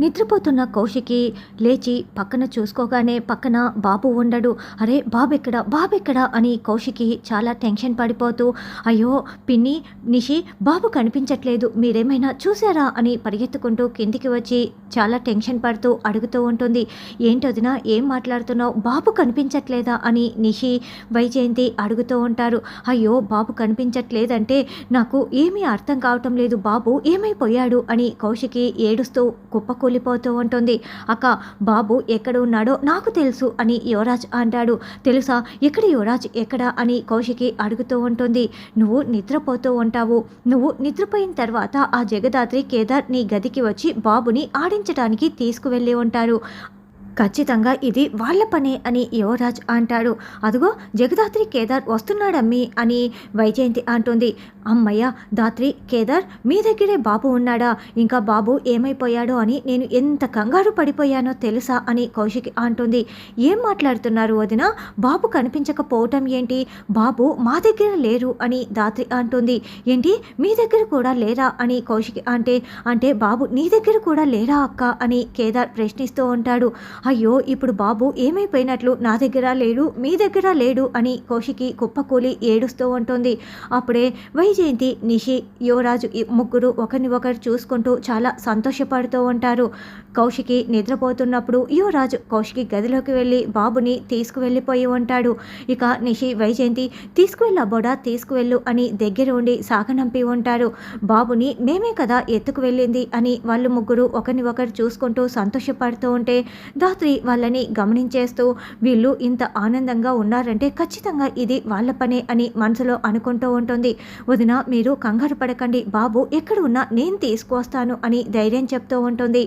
నిద్రపోతున్న కౌశికి లేచి పక్కన చూసుకోగానే పక్కన బాబు ఉండడు. అరే బాబెక్కడ? బాబెక్కడ? అని కౌశికి చాలా టెన్షన్ పడిపోతూ అయ్యో పిన్ని నిషి బాబు కనిపించట్లేదు. మీరేమైనా చూసారా? అని పరిగెత్తుకుంటూ కిందికి వచ్చి చాలా టెన్షన్ పడుతూ అడుగుతూ ఉంటుంది. ఏంటొదినా ఏం మాట్లాడుతున్నావు? బాబు కనిపించట్లేదా? అని నిషి వైజయంతి అడుగుతూ ఉంటారు. అయ్యో బాబు కనిపించట్లేదంటే నాకు ఏమీ అర్థం కావటం లేదు. బాబు ఏమైపోయాడు? అని కౌశికి ఏడుస్తూ కుప్పకూలిపోతూ ఉంటుంది. అక్క బాబు ఎక్కడ ఉన్నాడో నాకు తెలుసు అని యువరాజ్ అంటాడు. తెలుసా? ఎక్కడ యువరాజ్ ఎక్కడ అని కౌశికి అడుగుతూ ఉంటుంది. నువ్వు నిద్రపోతూ ఉంటావు. నువ్వు నిద్రపోయిన తర్వాత ఆ జగదాత్రి కేదార్ నీ గదికి వచ్చి బాబుని ఆడించడానికి తీసుకువెళ్ళి ఉంటారు. ఖచ్చితంగా ఇది వాళ్ళ పనే అని యువరాజ్ అంటాడు. అదిగో జగదాత్రి కేదార్ వస్తున్నాడమ్మి అని వైజయంతి అంటుంది. అమ్మయ్య దాత్రి కేదార్ మీ దగ్గరే బాబు ఉన్నాడా? ఇంకా బాబు ఏమైపోయాడో అని నేను ఎంత కంగారు పడిపోయానో తెలుసా అని కౌశిక్ అంటుంది. ఏం మాట్లాడుతున్నారు వదిన? బాబు కనిపించకపోవటం ఏంటి? బాబు మా దగ్గర లేరు అని దాత్రి అంటుంది. ఏంటి? మీ దగ్గర కూడా లేరా అని కౌశిక్ అంటే అంటే బాబు నీ దగ్గర కూడా లేరా అక్క అని కేదార్ ప్రశ్నిస్తూ ఉంటాడు. అయ్యో ఇప్పుడు బాబు ఏమైపోయినట్లు నా దగ్గర లేడు మీ దగ్గర లేడు అని కౌశికి కుప్పకూలి ఏడుస్తూ ఉంటుంది. అప్పుడే జయంతి నిషి యువరాజు ముగ్గురు ఒకరిని ఒకరు చూసుకుంటూ చాలా సంతోషపడుతూ ఉంటారు. కౌశికి నిద్రపోతున్నప్పుడు యువరాజు కౌశికి గదిలోకి వెళ్ళి బాబుని తీసుకువెళ్ళిపోయి ఉంటాడు. ఇక నిషి వైజయంతి తీసుకువెళ్ళబోడా తీసుకువెళ్ళు అని దగ్గర ఉండి సాగనంపి ఉంటారు. బాబుని మేమే కదా ఎత్తుకు వెళ్ళింది అని వాళ్ళు ముగ్గురు ఒకరిని ఒకరు చూసుకుంటూ సంతోషపడుతూ ఉంటే దాత్రి వాళ్ళని గమనించేస్తూ వీళ్ళు ఇంత ఆనందంగా ఉన్నారంటే ఖచ్చితంగా ఇది వాళ్ళ పనే అని మనసులో అనుకుంటూ ఉంటుంది. వదిన మీరు కంగారు పడకండి బాబు ఎక్కడ ఉన్నా నేను తీసుకువస్తాను అని ధైర్యం చెప్తూ ఉంటుంది.